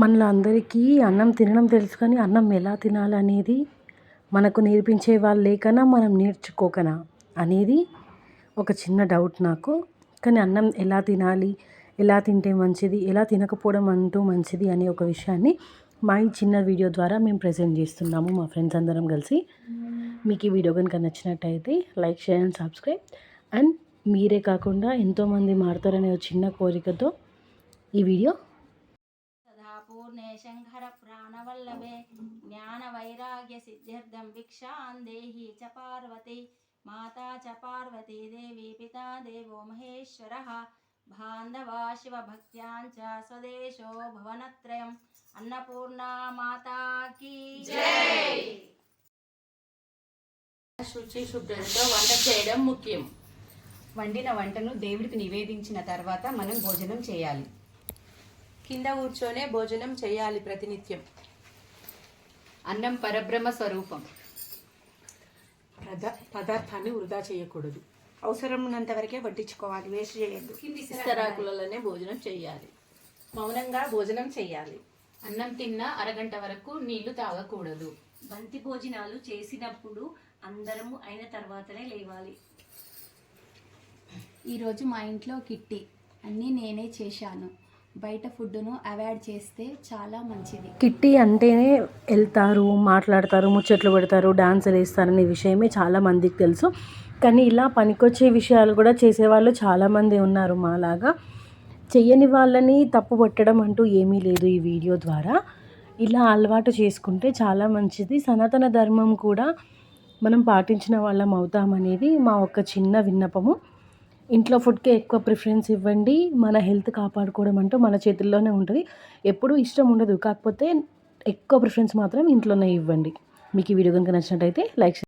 మనలో అందరికీ అన్నం తినడం తెలుసు కానీ అన్నం ఎలా తినాలనేది మనకు నేర్పించే వాళ్ళు లేకనా మనం నేర్చుకోకనా అనేది ఒక చిన్న డౌట్ నాకు. కానీ అన్నం ఎలా తినాలి ఎలా తింటే మంచిది ఎలా తినకపోవడం అంటూ మంచిది అనే ఒక విషయాన్ని మా ఈ చిన్న వీడియో ద్వారా మేము ప్రజెంట్ చేస్తున్నాము మా ఫ్రెండ్స్ అందరం కలిసి. మీకు ఈ వీడియో కనుక నచ్చినట్టయితే like share and subscribe. And మీరే కాకుండా ఎంతోమంది మారుతారనే ఒక చిన్న కోరికతో ఈ వీడియో పూర్ణే శంకర ప్రాణవల్లభే జ్ఞాన వైరాగ్య సిద్ధ్యర్థం భిక్షాం దేహి చ పార్వతి మాతా చ పార్వతీ దేవి పితా దేవో మహేశ్వర బాంధవా శివభక్త్యాం చ స్వదేశో భువనత్రయం అన్నపూర్ణా మాతా కీ శుచి శుభ్రతతో వంట చేయడం ముఖ్యం. వండిన వంటను దేవుడికి నివేదించిన తర్వాత మనం భోజనం చేయాలి. కింద కూర్చొనే భోజనం చేయాలి ప్రతినిత్యం. అన్నం పరబ్రహ్మ స్వరూపం. పద పదార్థాన్ని వృధా చేయకూడదు. అవసరం ఉన్నంత వరకే వడ్డించుకోవాలి వేస్ట్ చేయొద్దు. ఇస్తరాకులలోనే భోజనం చేయాలి. మౌనంగా భోజనం చేయాలి. అన్నం తిన్న అరగంట వరకు నీళ్ళు తాగకూడదు. బంతి భోజనాలు చేసినప్పుడు అందరము అయిన తర్వాతనే లేవాలి. ఈరోజు మా ఇంట్లో కిట్టి. అన్నీ నేనే చేశాను. బయట ఫుడ్డును అవాయిడ్ చేస్తే చాలా మంచిది. కిట్టి అంటేనే వెళ్తారు మాట్లాడతారు ముచ్చట్లు పెడతారు డాన్సులు వేస్తారనే విషయమే చాలా మందికి తెలుసు. కానీ ఇలా పనికొచ్చే విషయాలు కూడా చేసేవాళ్ళు చాలామంది ఉన్నారు మాలాగా. చెయ్యని వాళ్ళని తప్పు పట్టడం అంటూ ఏమీ లేదు ఈ వీడియో ద్వారా. ఇలా అలవాటు చేసుకుంటే చాలా మంచిది. సనాతన ధర్మం కూడా మనం పాటించిన వాళ్ళం అవుతామనేది మా ఒక చిన్న విన్నపము. ఇంట్లో ఫుడ్కే ఎక్కువ ప్రిఫరెన్స్ ఇవ్వండి. మన హెల్త్ కాపాడుకోవడం అంటూ మన చేతుల్లోనే ఉంటుంది. ఎప్పుడూ ఇష్టం ఉండదు. కాకపోతే ఎక్కువ ప్రిఫరెన్స్ మాత్రం ఇంట్లోనే ఇవ్వండి. మీకు ఈ వీడియో కనుక నచ్చినట్టయితే లైక్